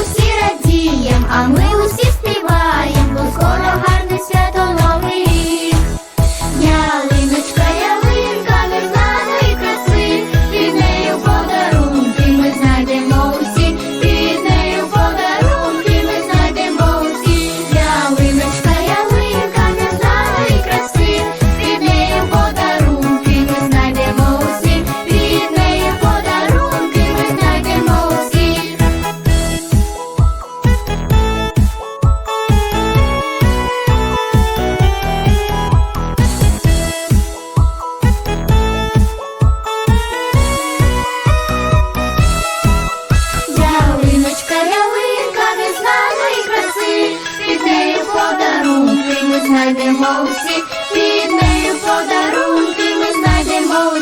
усі радієм, а ми усі співаєм, бо скоро серці, під нею подарунки ми знайдемо.